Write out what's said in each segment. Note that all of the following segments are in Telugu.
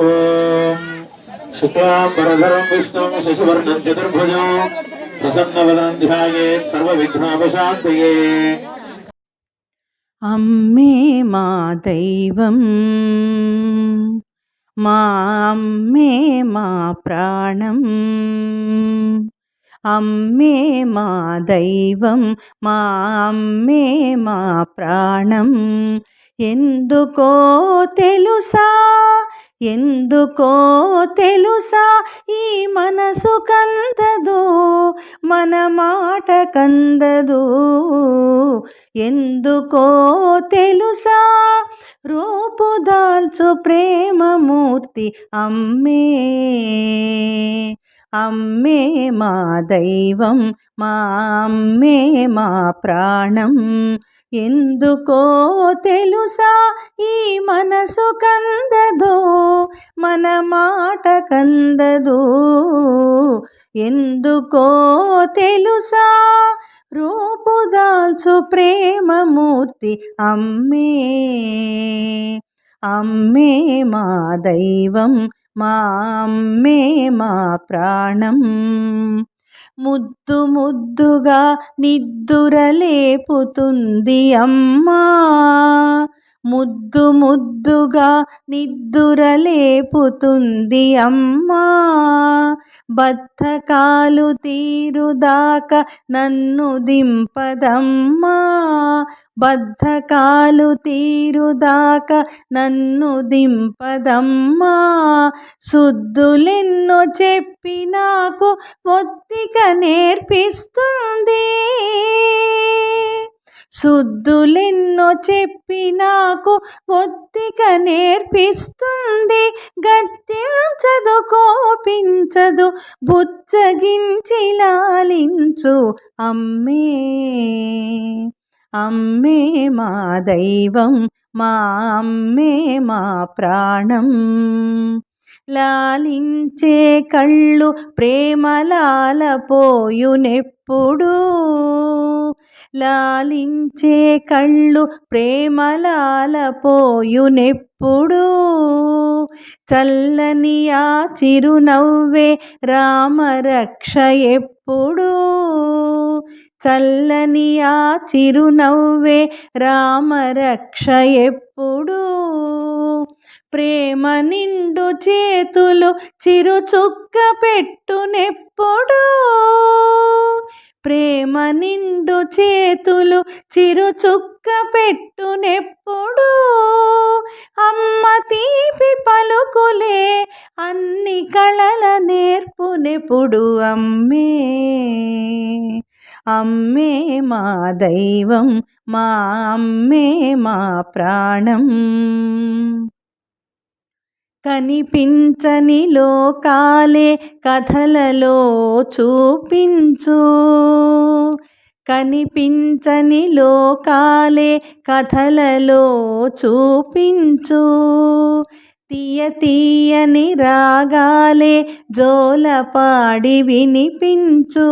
ఓం శుక్లాంబరధరం విష్ణుం శశివర్ణం చతుర్భుజం. ప్రసన్నవదనం ధ్యాయేత్ సర్వవిఘ్నోపశాంతయే. అమ్మే మా దైవం. మా అమ్మే మా ప్రాణం. అమ్మే మా దైవం. మా అమ్మే మా ప్రాణం. ఎందుకో తెలుసా? ఎందుకో తెలుసా? ఈ మనసు కందదు మన మాట కందదు. ఎందుకో తెలుసా? రూపు దాల్చు ప్రేమమూర్తి అమ్మే. అమ్మే మా దైవం మా అమ్మే మా ప్రాణం. ఎందుకో తెలుసా ఈ మనసు కందదు మన మాట కందదు? ఎందుకో తెలుసా రూపుదాల్చు ప్రేమమూర్తి అమ్మే అమ్మే మా దైవం మా అమ్మే మా ప్రాణం. ముద్దు ముద్దుగా నిద్దురలేపుతుంది అమ్మా. ముద్దు ముద్దుగా నిద్దురలేపుతుంది అమ్మా. బద్ధకాలు తీరుదాక నన్ను దింపదమ్మా. బద్ధకాలు తీరుదాక నన్ను దింపదమ్మా. శుద్ధులెన్నో చెప్పి నాకు ఒత్తిక నేర్పిస్తుంది. శుద్ధులెన్నో చెప్పి నాకు ఒత్తిక నేర్పిస్తుంది. గత్తించదు కోపించదు బుచ్చగించి లాలించు. అమ్మే అమ్మే మా దైవం మా అమ్మే మా ప్రాణం. లాలించే కళ్ళు ప్రేమలాలపోయునెప్పుడు లాలించే కళ్ళు ప్రేమలాలపోయునెప్పుడు చల్లని ఆ చిరునవ్వే రామరక్ష ఎప్పుడు చల్లని ఆ చిరునవ్వే రామరక్ష ఎప్పుడు. ప్రేమ నిండు చేతులు చిరు చుక్క పెట్టునెప్పుడు. ప్రేమ నిండు చేతులు చిరు చుక్క పెట్టునెప్పుడు అమ్మ తీపి పలుకులే అన్ని కళల నేర్పునెప్పుడు అమ్మే. అమ్మే మా దైవం మా అమ్మే మా ప్రాణం. కనిపించని లోకాలే కథలలో చూపించు. కనిపించని లోకాలే కథలలో చూపించు. తీయ తీయని రాగాలే జోలపాడి వినిపించు.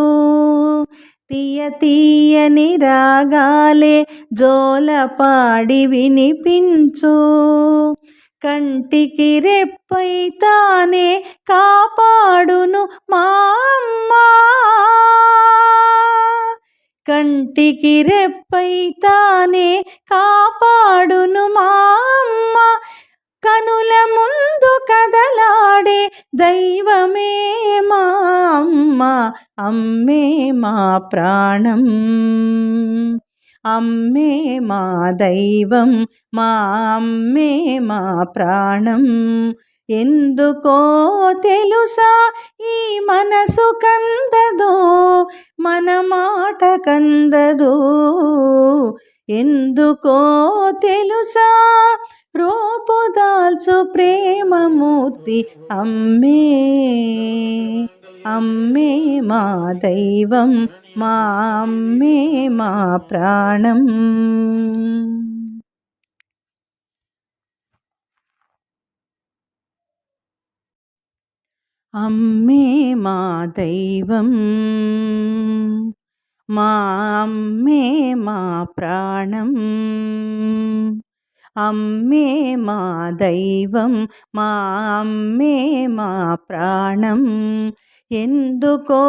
తీయ తీయని రాగాలే జోలపాడి వినిపించు. కంటికి రెప్పై తానే కాపాడును మా కంటికి రెప్పై తానే కాపాడును మా అమ్మ. కనుల ముందు కదలాడే దైవమే మా అమ్మ. అమ్మే మా ప్రాణం. అమ్మే మా దైవం. మా అమ్మే మా ప్రాణం. ఎందుకో తెలుసా? ఈ మనసు కందదు మన మాట కందదు. ఎందుకో తెలుసా? రూపుదాల్చు ప్రేమమూర్తి అమ్మే అమ్మే మా దైవం మా అమ్మే మా ప్రాణం. అమ్మే మా దైవం మా అమ్మే మా ప్రాణం అమ్మే మా దైవం మా అమ్మే మా ప్రాణం. ఎందుకో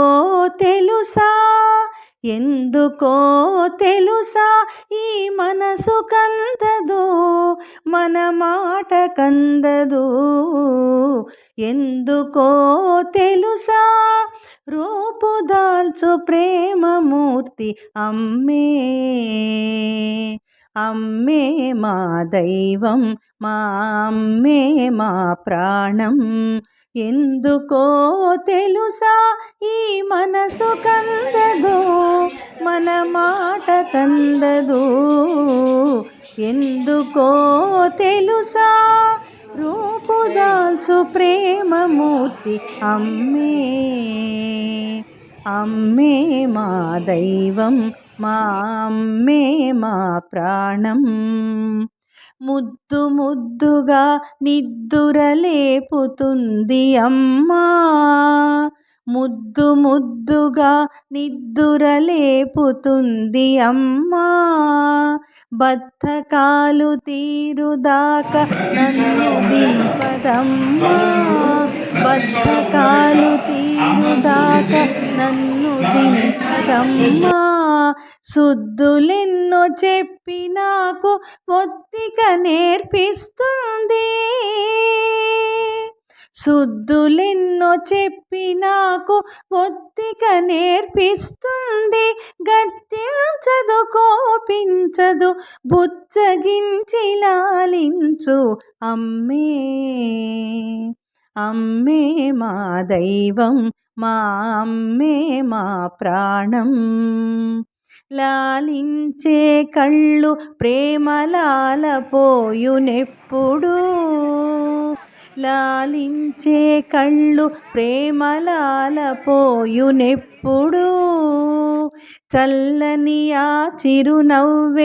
తెలుసా? ఎందుకో తెలుసా? ఈ మనసు కందదు మన మాట కందదు. ఎందుకో తెలుసా? రూపుదాల్చు ప్రేమమూర్తి అమ్మే అమ్మే మా దైవం మా అమ్మే మా ప్రాణం. ఎందుకో తెలుసా? ఈ మనసు కందదు మన మాట తందదు. ఎందుకో తెలుసా? రూపుదాల్చు ప్రేమమూర్తి అమ్మే. అమ్మే మా దైవం మా అమ్మే మా ప్రాణం. ముద్దు ముద్దుగా నిద్దురలేపుతుంది అమ్మా. ముద్దు ముద్దుగా నిద్దురలేపుతుంది అమ్మా. బద్ధకాలు తీరుదాకా నన్ను దింపదమ్మా. బద్ధకాలు తీరుదాకా నన్ను దింపదమ్మా. శుద్ధులెన్నో చెప్పి నాకు ఒత్తిక నేర్పిస్తుంది. సుద్దులెన్నో చెప్పి నాకు ఒత్తిక నేర్పిస్తుంది. గత్తించదు కోపించదు బుచ్చగించి లాలించు. అమ్మే అమ్మే మా దైవం మా అమ్మే మా ప్రాణం. లాలించే కళ్ళు ప్రేమలాల పోయునెప్పుడు లాలించే కళ్ళు ప్రేమలాలపోయునెప్పుడు చల్లని ఆ చిరునవ్వే